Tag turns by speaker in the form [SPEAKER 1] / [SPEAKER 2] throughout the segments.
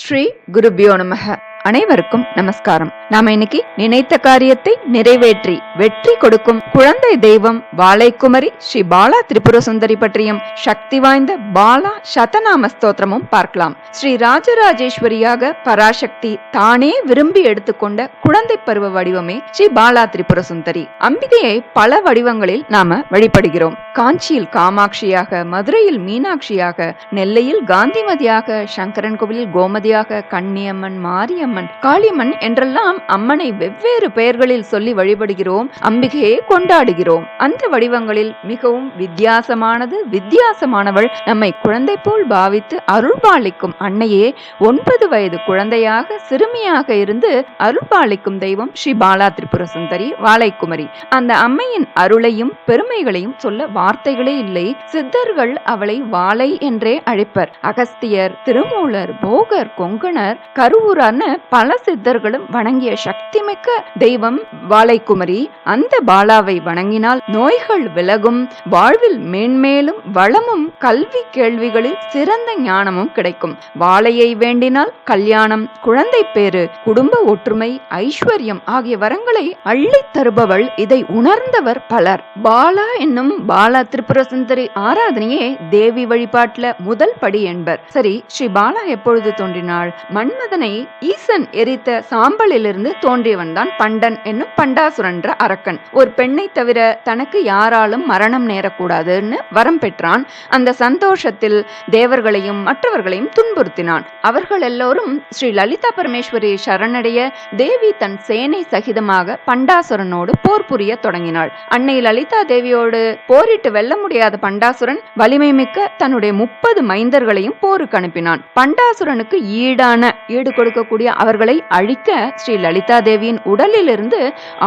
[SPEAKER 1] ஸ்ரீ குருபியோ நமக. அனைவருக்கும் நமஸ்காரம். நாம இன்னைக்கு நினைத்த காரியத்தை நிறைவேற்றி வெற்றி கொடுக்கும் குழந்தை தெய்வம் வாழைக்குமரி ஸ்ரீ பாலா திரிபுர சுந்தரி பற்றியும் சக்தி வாய்ந்த பாலா சதநாம ஸ்தோத்திரமும் பார்க்கலாம். ஸ்ரீ ராஜராஜேஸ்வரியாக பராசக்தி தானே விரும்பி எடுத்துக்கொண்ட குழந்தை பருவ வடிவமே ஸ்ரீ பாலா திரிபுர சுந்தரி அம்பிகையை பல வடிவங்களில் நாம வழிபடுகிறோம். காஞ்சியில் காமாட்சியாக மதுரையில் மீனாட்சியாக நெல்லையில் காந்திமதியாக சங்கரன் கோவிலில் கோமதியாக கண்ணியம்மன் மாரியம்மன் காளியம்மன் என்றெல்லாம் அம்மனை வெவ்வேறு பெயர்களில் சொல்லி வழிபடுகிறோம் அம்பிகையை கொண்டாடுகிறோம். அந்த வடிவங்களில் மிகவும் வித்தியாசமானது வித்தியாசமானவள் நம்மை குழந்தை போல் பாவித்து அருள்பாலிக்கும் அன்னையே ஒன்பது வயது குழந்தையாக சிறுமியாக இருந்து அருள்பாலிக்கும் தெய்வம் ஸ்ரீ பாலா திரிபுர சுந்தரி வாழைக்குமரி. அந்த அம்மையின் அருளையும் பெருமைகளையும் சொல்ல வார்த்தைகளே இல்லை. சித்தர்கள் அவளை வாளை என்றே அழைப்பர். அகஸ்தியர் திருமூலர் போகர் கொங்கணர் கருவூரான பல சித்தர்களும் வணங்கிய சக்தி மிக்க தெய்வம் வாழைக்குமரி. அந்த பாலாவை வணங்கினால் நோய்கள் விலகும். வாழ்வில் மேன்மேலும் வளமும் கல்வி கேள்விகளில் சிறந்த ஞானமும் கிடைக்கும். வாழையை வேண்டினால் கல்யாணம் குழந்தை பேரு குடும்ப ஒற்றுமை ஐஸ்வர்யம் ஆகிய வரங்களை அள்ளித் தருபவள் இதை உணர்ந்தவர் பலர். பாலா என்னும் பாலா பாலா திரிபுர சுந்தரி ஆராதனையே தேவி வழிபாட்டுல முதல் படி என்பர். சரி ஸ்ரீ பாலா எப்பொழுது தோன்றினாள்? மன்மதனை ஈசன் எரித்த சாம்பலிலிருந்து தோன்றியவன் தான் பண்டன் என்னும் பண்டாசுரன்ற அரக்கன். ஒரு பெண்ணை தவிர தனக்கு யாராலும் மரணம் நேரக்கூடாதுன்னு வரம் பெற்றான். அந்த சந்தோஷத்தில் தேவர்களையும் மற்றவர்களையும் துன்புறுத்தினான். அவர்கள் எல்லோரும் ஸ்ரீ லலிதா பரமேஸ்வரி சரணடைய தேவி தன் சேனை சகிதமாக பண்டாசுரனோடு போர் புரிய தொடங்கினாள். அன்னை லலிதா தேவியோடு போரிட்டு போரிட்டு வெல்ல முடியாத பண்டாசுரன் வலிமை மிக்க தன்னுடைய முப்பது மைந்தர்களையும் போருக்கு அனுப்பினான். பண்டாசுரனுக்கு ஈடான ஈடு கொடுக்கக்கூடிய அவர்களை அழிக்க ஸ்ரீ லலிதா தேவியின் உடலிலிருந்து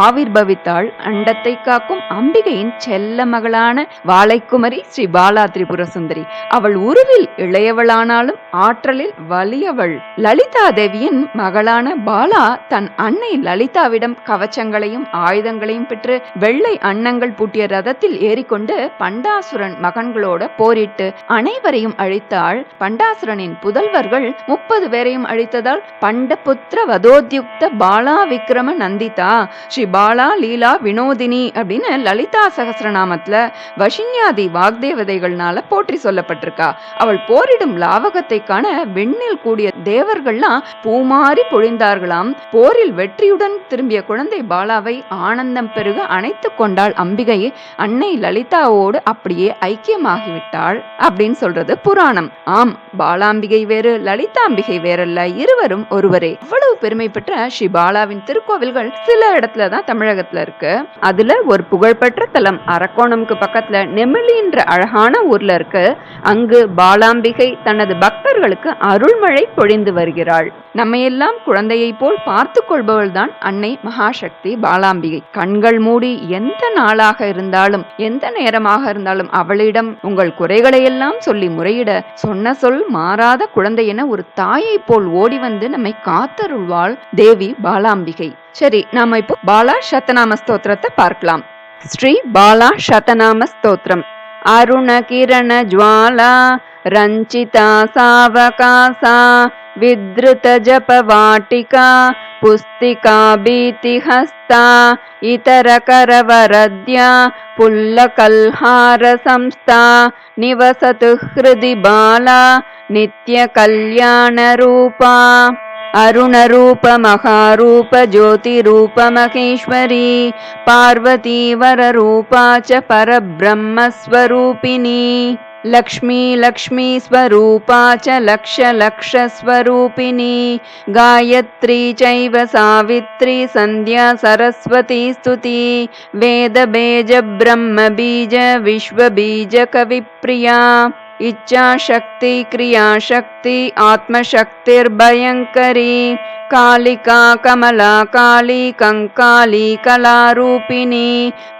[SPEAKER 1] ஆவிர்பவித்தாள் அண்டத்தை காக்கும் அம்பிகையின் செல்ல மகளான வாழைக்குமரி ஸ்ரீ பாலா திரிபுர சுந்தரி. அவள் உருவில் இளையவளானாலும் ஆற்றலில் வலியவள். லலிதா தேவியின் மகளான பாலா தன் அன்னை லலிதாவிடம் கவச்சங்களையும் ஆயுதங்களையும் பெற்று வெள்ளை அன்னங்கள் பூட்டிய ரதத்தில் ஏறிக்கொண்டு பண்டாசுரன் மகன்களோட போரிட்டு அனைவரையும் அழித்தாள். பண்டாசுரனின் புதல்வர்கள் முப்பது பேரையும் அழித்ததால் பண்டபுத்திர வதோத்யுக்த பாலா விக்ரம நந்திதா ஸ்ரீ பாலா லீலா வினோதினி அப்படின்னு லலிதா சகசிரநாமத்துல வஷின்யாதி வாக்தேவதைகள்னால போற்றி சொல்லப்பட்டிருக்கா. அவள் போரிடும் லாவகத்தை காண விண்ணில் கூடிய தேவர்கள்லாம் பூமாறி பொழிந்தார்களாம். போரில் வெற்றியுடன் திரும்பிய குழந்தை பாலாவை ஆனந்தம் பெருக அணைத்து கொண்டாள் அம்பிகை. அன்னை லலிதா லலிதாவோடு அப்படியே ஐக்கியமாகிவிட்டாள் அப்படின்னு சொல்றது புராணம். ஆம் பாலாம்பிகை வேறு லலிதாம்பிகை வேறல்ல இருவரும் ஒருவரே. இவ்வளவு பெருமை பெற்ற ஸ்ரீ பாலாவின் திருக்கோவில்கள் சில இடத்துல தான் தமிழகத்துல இருக்கு. அதுல ஒரு புகழ்பெற்ற தலம் அரக்கோணம்க்கு பக்கத்துல நெமிலின்ற அழகான ஊர்ல இருக்கு. அங்கு பாலாம்பிகை தனது பக்தர்களுக்கு அருள்மழை பொழிந்து வருகிறாள். நம்மையெல்லாம் குழந்தையைப் போல் பார்த்து கொள்பவள்தான் அன்னை மகாசக்தி பாலாம்பிகை. கண்கள் மூடி எந்த நாளாக இருந்தாலும் எந்த நேரமாக இருந்தாலும் அவளிடம் உங்கள் குறைகளை எல்லாம் சொல்லி முறையிட சொன்ன சொல் மாறாத குழந்தை என ஒரு தாயை போல் ஓடி வந்து நம்மை காத்தருள்வாள் தேவி பாலாம்பிகை. சரி நாம இப்போ பாலா சத்தநாம ஸ்தோத்திரத்தை பார்க்கலாம். ஸ்ரீ பாலா சதநாம ஸ்தோத்திரம். அருண கிரண ஜுவாலா ரஞ்சிதா சாவகாசா विद्रुतजपवाटिका पुस्तिका भीतिहस्ता इतरकरवरद्या पुल्लकल्हारसंस्था निवसतु हृदि बाला नित्यकल्याणरूपा अरुणरूपमहारूपज्योतिरूपमहेश्वरी पार्वतीवररूपा च परब्रह्मस्वरूपिणी लक्ष्मी लक्ष्मीस्वरूपा च लक्षलक्षस्वरूपिणी गायत्री चैव सावित्री सन्ध्या सन्ध्यासरस्वती स्तुती वेदबीजब्रह्मबीजविश्वबीजकविप्रिया इच्छाशक्ति क्रियाशक्ति आत्मशक्तिर्भयङ्करी कालिका कमला काली कङ्काली कलारूपिणी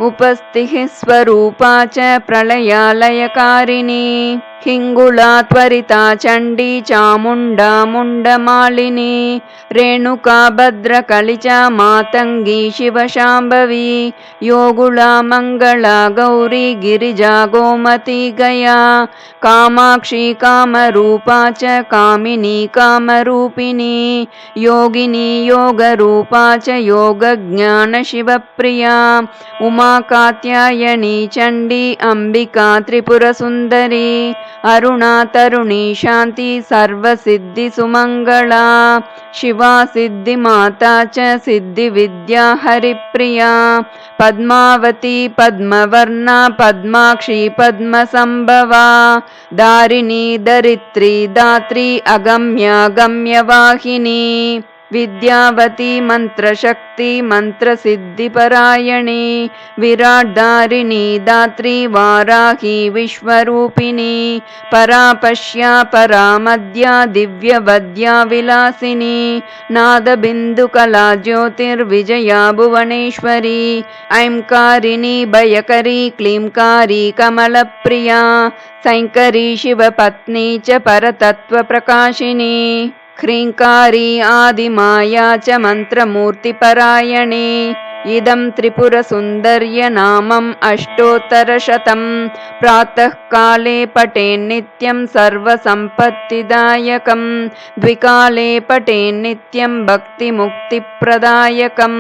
[SPEAKER 1] उपस्थिः स्वरूपा च प्रलयालयकारिणी हिङ्गुला त्वरिता चण्डी चामुण्डा मुण्डमालिनी रेणुका भद्रकलिचा मातङ्गी शिवशाम्भवी योगुला मङ्गला गौरी गिरिजा गोमती गया कामाक्षी कामरूपा च कामिनी कामरूपिणी योगिनी योगरूपा च योगज्ञानशिवप्रिया उमा कात्यायनी चण्डी अम्बिका त्रिपुरसुन्दरी अरुणा तरुणी शान्ति सर्वसिद्धिसुमङ्गला शिवा सिद्धिमाता च सिद्धिविद्या हरिप्रिया पद्मावती पद्मवर्णा पद्माक्षी पद्मसम्भवा दारिणी दरित्री दात्री अगम्या गम्यवाहिनी विद्यावती मन्त्रशक्ति मन्त्रसिद्धिपरायणी विराट्दारिणी दात्री वाराही विश्वरूपिणी परा पश्या परा मद्या दिव्यवद्या विलासिनी नादबिन्दुकला ज्योतिर्विजया भुवनेश्वरी ऐङ्कारिणी भयकरी क्लीङ्कारी कमलप्रिया सैङ्करी शिवपत्नी च परतत्त्वप्रकाशिनी ह्रीङ्कारी आदिमाया च मन्त्रमूर्तिपरायणे। इदं त्रिपुरसुन्दर्यनामम् अष्टोत्तरशतं। प्रातःकाले पठेन्नित्यं सर्वसम्पत्तिदायकं द्विकाले पठेन्नित्यं भक्तिमुक्तिप्रदायकम्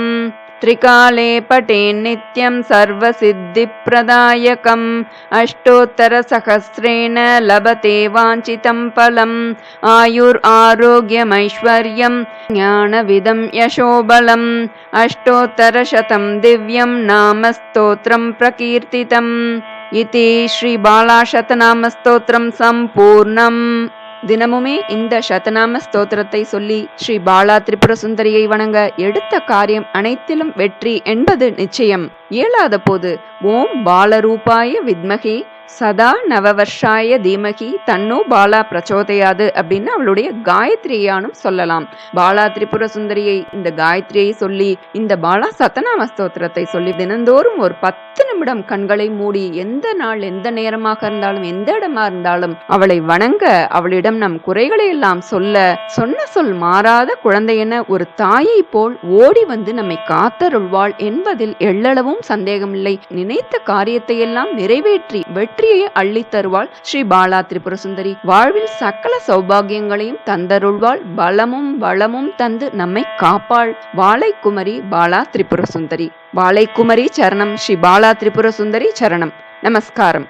[SPEAKER 1] त्रिकाले पठेन्नित्यं सर्वसिद्धिप्रदायकम्। अष्टोत्तरसहस्रेण लभते वाञ्छितं फलम्। आयुरारोग्यमैश्वर्यं ज्ञानविदं यशोबलम्। अष्टोत्तरशतं दिव्यं नामस्तोत्रं प्रकीर्तितम्। इति श्रीबालाशतनामस्तोत्रं सम्पूर्णम् தினமுமே இந்த சதநாம ஸ்தோத்திரத்தை சொல்லி ஸ்ரீ பாலா திரிபுர சுந்தரியை வணங்க எடுத்த காரியம் அனைத்திலும் வெற்றி என்பது நிச்சயம். இயலாத போது ஓம் பாலரூபாய வித்மகி சதா நவவர்ஷாய தீமகி தன்னோ பாலா பிரச்சோதையாது அப்படின்னு அவளுடைய காயத்ரியானும் சொல்லலாம். பாலா திரிபுர சுந்தரியை இந்த காயத்ரியை சொல்லி இந்த பாலா சத்தநாம ஸ்தோத்திரத்தை சொல்லி தினந்தோறும் ஒரு பத்து நிமிடம் கண்களை மூடி எந்த நாள் எந்த நேரமாக இருந்தாலும் எந்த இடமா இருந்தாலும் அவளை வணங்க அவளிடம் நம் குறைகளை எல்லாம் சொல்ல சொன்ன சொல் மாறாத குழந்தையென ஒரு தாயை போல் ஓடி வந்து நம்மை காத்தருள்வாள் என்பதில் எள்ளளவும் சந்தேகமில்லை. நினைத்த காரியத்தை எல்லாம் நிறைவேற்றி வெற்றியை அள்ளி தருவாள் ஸ்ரீ பாலா திரிபுர சுந்தரி. வாழ்வில் சகல சௌபாகியங்களையும் தந்தருள்வாள். பலமும் வளமும் தந்து நம்மை காப்பாள். வாழைக்குமரி பாலா திரிபுர சுந்தரி. வாழைக்குமரி சரணம் ஸ்ரீ பாலா திரிபுர சுந்தரி சரணம். நமஸ்காரம்.